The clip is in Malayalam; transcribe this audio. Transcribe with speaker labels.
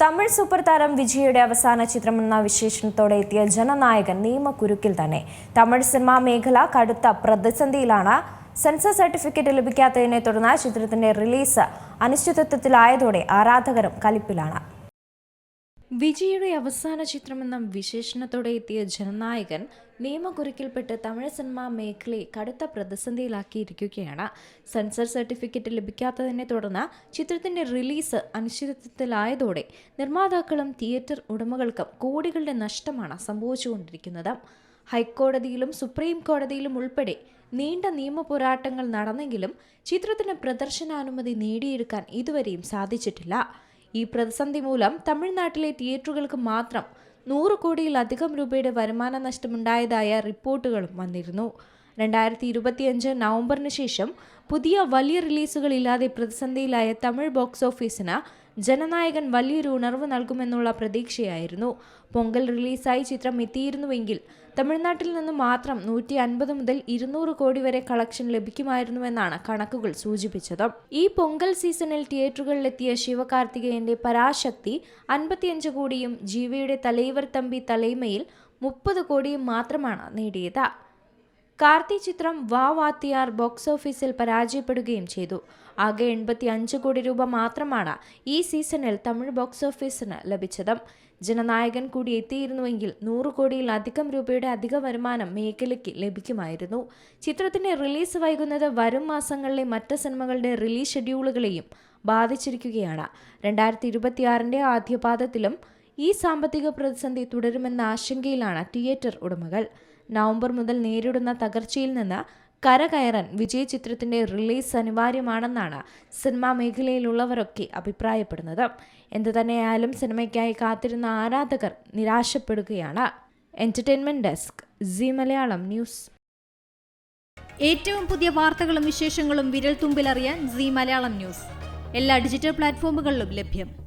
Speaker 1: തമിഴ് സൂപ്പർ താരം വിജയുടെ അവസാന ചിത്രമെന്ന വിശേഷണത്തോടെ എത്തിയ ജനനായകൻ നിയമക്കുരുക്കിൽ തന്നെ. തമിഴ് സിനിമാ മേഖല കടുത്ത പ്രതിസന്ധിയിലാണ്. സെൻസർ സർട്ടിഫിക്കറ്റ് ലഭിക്കാത്തതിനെ തുടർന്ന് ചിത്രത്തിന്റെ റിലീസ് അനിശ്ചിതത്വത്തിലായതോടെ ആരാധകരും കലിപ്പിലാണ്. വിജയുടെ അവസാന ചിത്രമെന്ന വിശേഷണത്തോടെ എത്തിയ ജനനായകൻ നിയമകുരുക്കിൽപ്പെട്ട് തമിഴ് സിനിമാ മേഖലയെ കടുത്ത പ്രതിസന്ധിയിലാക്കിയിരിക്കുകയാണ്. സെൻസർ സർട്ടിഫിക്കറ്റ് ലഭിക്കാത്തതിനെ തുടർന്ന് ചിത്രത്തിന്റെ റിലീസ് അനിശ്ചിതത്വത്തിലായതോടെ നിർമ്മാതാക്കളും തിയേറ്റർ ഉടമകൾക്കും കോടികളുടെ നഷ്ടമാണ് സംഭവിച്ചുകൊണ്ടിരിക്കുന്നത്. ഹൈക്കോടതിയിലും സുപ്രീം കോടതിയിലും ഉൾപ്പെടെ നീണ്ട നിയമ പോരാട്ടങ്ങൾ നടന്നെങ്കിലും ചിത്രത്തിന് പ്രദർശനാനുമതി നേടിയെടുക്കാൻ ഇതുവരെയും സാധിച്ചിട്ടില്ല. ഈ പ്രതിസന്ധി മൂലം തമിഴ്നാട്ടിലെ തിയേറ്ററുകൾക്ക് മാത്രം നൂറ് കോടിയിലധികം രൂപയുടെ വരുമാന നഷ്ടമുണ്ടായതായ റിപ്പോർട്ടുകളും വന്നിരുന്നു. രണ്ടായിരത്തി ഇരുപത്തിയഞ്ച് നവംബറിന് ശേഷം പുതിയ വലിയ റിലീസുകളില്ലാതെ പ്രതിസന്ധിയിലായ തമിഴ് ബോക്സ് ഓഫീസിന് ജനനായകൻ വലിയൊരു ഉണർവ് നൽകുമെന്നുള്ള പ്രതീക്ഷയായിരുന്നു. പൊങ്കൽ റിലീസായി ചിത്രം എത്തിയിരുന്നുവെങ്കിൽ തമിഴ്നാട്ടിൽ നിന്ന് മാത്രം നൂറ്റി അൻപത് മുതൽ ഇരുന്നൂറ് കോടി വരെ കളക്ഷൻ ലഭിക്കുമായിരുന്നുവെന്നാണ് കണക്കുകൾ സൂചിപ്പിച്ചത്. ഈ പൊങ്കൽ സീസണിൽ തിയേറ്ററുകളിലെത്തിയ ശിവകാർത്തികേയന്റെ പരാശക്തി അൻപത്തിയഞ്ച് കോടിയും ജീവയുടെ തലൈവർ തമ്പി തലൈമയിൽ മുപ്പത് കോടിയും മാത്രമാണ് നേടിയത്. കാർത്തി ചിത്രം വാ വാത്തിയാർ ബോക്സ് ഓഫീസിൽ പരാജയപ്പെടുകയും ചെയ്തു. ആകെ എൺപത്തി അഞ്ച് കോടി രൂപ മാത്രമാണ് ഈ സീസണിൽ തമിഴ് ബോക്സ് ഓഫീസിന് ലഭിച്ചത്. ജനനായകൻ കൂടി എത്തിയിരുന്നുവെങ്കിൽ നൂറ് കോടിയിലധികം രൂപയുടെ അധിക വരുമാനം മേഖലയ്ക്ക് ലഭിക്കുമായിരുന്നു. ചിത്രത്തിന്റെ റിലീസ് വൈകുന്നത് വരും മാസങ്ങളിലെ മറ്റ് സിനിമകളുടെ റിലീസ് ഷെഡ്യൂളുകളെയും ബാധിച്ചിരിക്കുകയാണ്. രണ്ടായിരത്തി ഇരുപത്തിയാറിന്റെ ആദ്യപാദത്തിലും ഈ സാമ്പത്തിക പ്രതിസന്ധി തുടരുമെന്ന ആശങ്കയിലാണ് തിയേറ്റർ ഉടമകൾ. നവംബർ മുതൽ നേരിടുന്ന തകർച്ചയിൽ നിന്ന് കരകയറൻ വിജയ് ചിത്രത്തിന്റെ റിലീസ് അനിവാര്യമാണെന്നാണ് സിനിമാ മേഖലയിലുള്ളവരൊക്കെ അഭിപ്രായപ്പെടുന്നത്. എന്തു തന്നെയായാലും സിനിമയ്ക്കായി കാത്തിരുന്ന ആരാധകർ നിരാശപ്പെടുകയാണ്. Entertainment desk Zee Malayalam news.
Speaker 2: ഏറ്റവും പുതിയ വാർത്തകളും വിശേഷങ്ങളും വിരൽ തുമ്പിലറിയാൻ സി മലയാളം ന്യൂസ്. എല്ലാ ഡിജിറ്റൽ പ്ലാറ്റ്ഫോമുകളിലും ലഭ്യം.